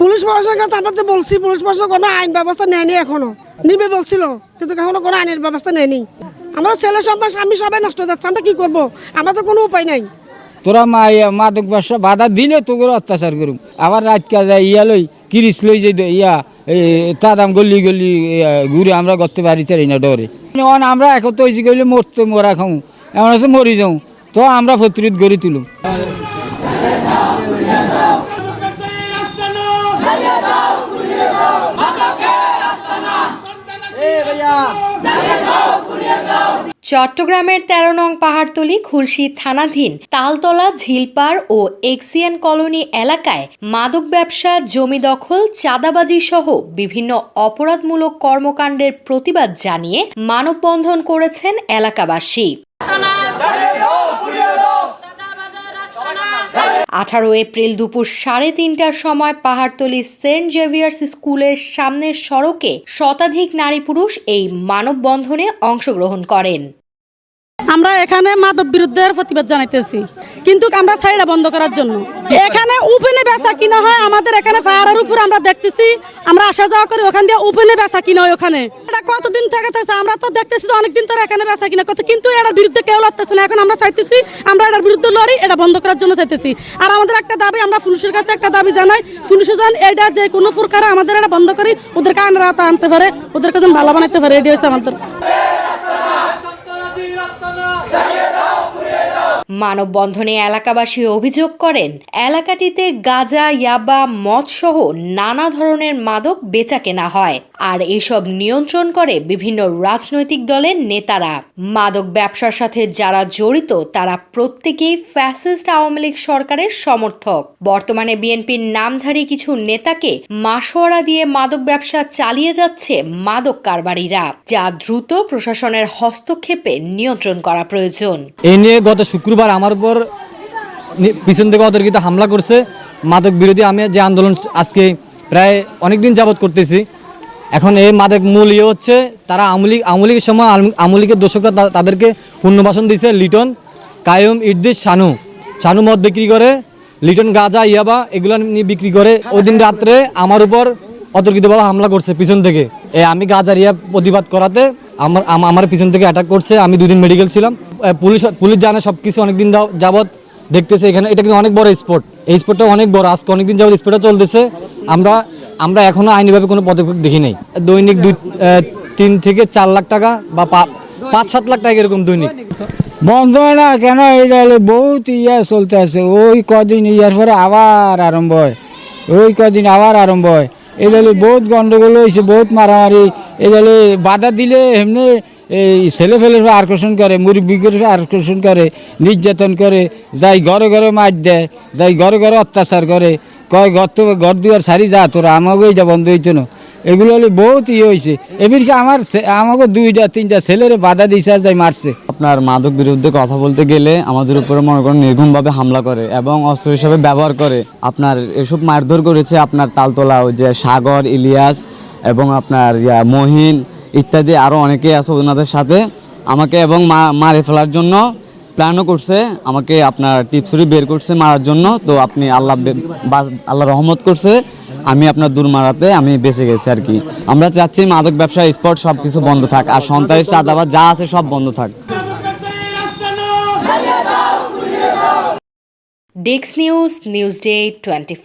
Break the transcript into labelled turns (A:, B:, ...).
A: Police প্রশাসনের কাছে আমরা যে বলছি পুলিশ প্রশাসন কোনো আইন ব্যবস্থা নেয়নি এখনও। নিবে বলছিল কিন্তু এখনও কোনো আইনের ব্যবস্থা নেয়নি। আমাদের ছেলে সন্তান স্বামী সবাই নষ্ট যাচ্ছে আমরা কি করব? আমাদের কোনো উপায় নাই।
B: তোরা মা মাদক ব্যবসা বাধা দিলে তোকে অত্যাচার করুম। আবার রাত কাজে ইয়া লই কিরিস লই যে ইয়া তাদাম গলি গলি ইয়া, ঘুরে আমরা করতে পারি চারি না ডরে। আমরা এখন তো হয়েছি গেলে মরতে মরা খামু এমন আছে মরি যাও তো আমরা প্রতিরোধ গড়ি তুলুম।
C: চট্টগ্রামের তেরো নং পাহাড়তলি খুলশি থানাধীন তালতলা, ঝিলপাড় ও এক্সিয়ান কলোনি এলাকায় মাদক ব্যবসা, জমি দখল, চাঁদাবাজি সহ বিভিন্ন অপরাধমূলক কর্মকাণ্ডের প্রতিবাদ জানিয়ে মানববন্ধন করেছেন এলাকাবাসী। আঠারো এপ্রিল দুপুর সাড়ে তিনটার সময় পাহাড়তলি সেন্ট জেভিয়ার্স স্কুলের সামনের সড়কে শতাধিক নারী পুরুষ এই মানববন্ধনে অংশগ্রহণ করেন।
D: আমরা এখানে মাদক বিরুদ্ধের প্রতিবাদ জানাইতেছি। কিন্তু আমরা সাইডা বন্ধ করার জন্য। এখানে উপেনে বেচা কিনা হয়, আমাদের এখানে পাহাড়ের উপর আমরা দেখতেছি। আমরা আসা যাওয়া করি, ওখান দিয়ে উপেনে বেচা কিনা হয় ওখানে। এটা কতদিন থেকে থাকছে আমরা তো দেখতেছি যে অনেকদিন ধরে এখানে বেচা কিনা করতে, কিন্তু এটার বিরুদ্ধে কেউ লড়তেছে না। এখন আমরা চাইতেছি, আমরা এটার বিরুদ্ধে লড়ি, এটা বন্ধ করার জন্য চাইতেছি। আর আমাদের একটা দাবি, আমরা পুলিশের কাছে একটা দাবি জানাই পুলিশে যেন এটা যে কোনো প্রকারে আমাদের এটা বন্ধ করি, ওদেরকে আওতায় আনতে পারে, ওদেরকে যেন ভালো বানাইতে পারে এটি হচ্ছে আমাদের।
C: 왔잖아 মানববন্ধনে এলাকাবাসী অভিযোগ করেন, এলাকাটিতে গাঁজা, ইয়াবা, মদসহ নানা ধরনের মাদক বেচা কেনা হয় আর এসব নিয়ন্ত্রণ করে বিভিন্ন রাজনৈতিক দলের নেতারা। মাদক ব্যবসার সাথে যারা জড়িত, তারা প্রত্যেকেই ফ্যাসিস্ট আওয়ামী লীগ সরকারের সমর্থক। বর্তমানে বিএনপির নামধারী কিছু নেতাকে মাসোয়ারা দিয়ে মাদক ব্যবসা চালিয়ে যাচ্ছে মাদক কারবারিরা, যা দ্রুত প্রশাসনের হস্তক্ষেপে নিয়ন্ত্রণ করা প্রয়োজন।
E: এই নিয়ে গত শুক্রবার আমার উপর পিছন থেকে অতর্কিত হামলা করছে। মাদক বিরোধী আমি যে আন্দোলন আজকে প্রায় অনেক দিন যাবৎ করতেছি, এখন এই মাদক মূল ইয়ে হচ্ছে তারা আমলিক আমলিকের সময় আম- আমলিকের দর্শকরা তাদেরকে পুণ্যবাসন দিছে লিটন, কায়ম ইদ্দিস শানু। শানু মদ বিক্রি করে, লিটন, গাজা, ইয়াবা এগুলো নিয়ে বিক্রি করে ওই দিন রাত্রে আমার উপর অতর্কিতভাবে হামলা করছে পিছন থেকে। এ আমি গাজার ইয়া প্রতিবাদ করাতে আমার আমার পিছন থেকে অ্যাটাক করছে, আমি দুদিন মেডিকেল ছিলাম। পুলিশ পুলিশ জানে সব কিছু অনেকদিন যাবৎ দেখতেছে এখানে। এটা কিন্তু অনেক বড় স্পট এই স্পটটা অনেক বড়। আজকে অনেকদিন যাবৎ স্পটটা চলতেছে। আমরা আমরা এখনও আইনিভাবে কোনো পদক্ষেপ দেখি নাই। দৈনিক দুই তিন থেকে চার লাখ টাকা বা পাঁচ সাত লাখ টাকা এরকম দৈনিক।
B: বন্ধ হয় না কেন? এটা হলো বহুত ইয়া চলতে আছে। ওই কদিন ইয়ার পরে আবার আরম্ভ হয়। ওই কদিন আবার আরম্ভ হয়। এটা হলো বহুত গন্ডগোল হয়েছে বহুত মারামারি। এটা হলো বাধা দিলে এমনি এই ছেলে ফেলের আকর্ষণ করে মুরব্বীদের আকর্ষণ করে, নির্যাতন করে, যাই ঘরে ঘরে মার দেয়, যাই ঘরে ঘরে অত্যাচার করে, কয় ঘর তো ঘর দুয়ার সারি যা তোরা আমাকে এইটা বন্ধ হইতো না। এগুলো হলে বহুত ইয়ে হয়েছে এমনকি আমার আমাকে দুইটা, তিনটা ছেলেরে বাধা দিয়েছে আর যাই মারছে।
F: আপনার মাদক বিরুদ্ধে কথা বলতে গেলে আমাদের উপরে মনে করেন নির্ঘুমভাবে হামলা করে এবং অস্ত্র হিসাবে ব্যবহার করে। আপনার এসব মারধর করেছে আপনার তালতলা, ওই যে সাগর, ইলিয়াস এবং আপনার ইয়া মহিন ইত্যাদি আরও অনেকেই আছে ওনাদের সাথে। আমাকে এবং মা- মারে ফেলার জন্য প্ল্যানও করছে। আমাকে আপনার টিপসুরি বের করছে মারার জন্য। তো আপনি আল্লাহ আল্লাহ রহমত করছে। আমি আপনার দূর মারাতে আমি বেঁচে গেছি আর কি। আমরা চাচ্ছি মাদক ব্যবসা, স্পট সব কিছু বন্ধ থাক। আর সন্ত্রাস চাঁদাবাদ যা আছে সব বন্ধ থাক।
C: ডেক্স নিউজ নিউজ ডে টোয়েন্টি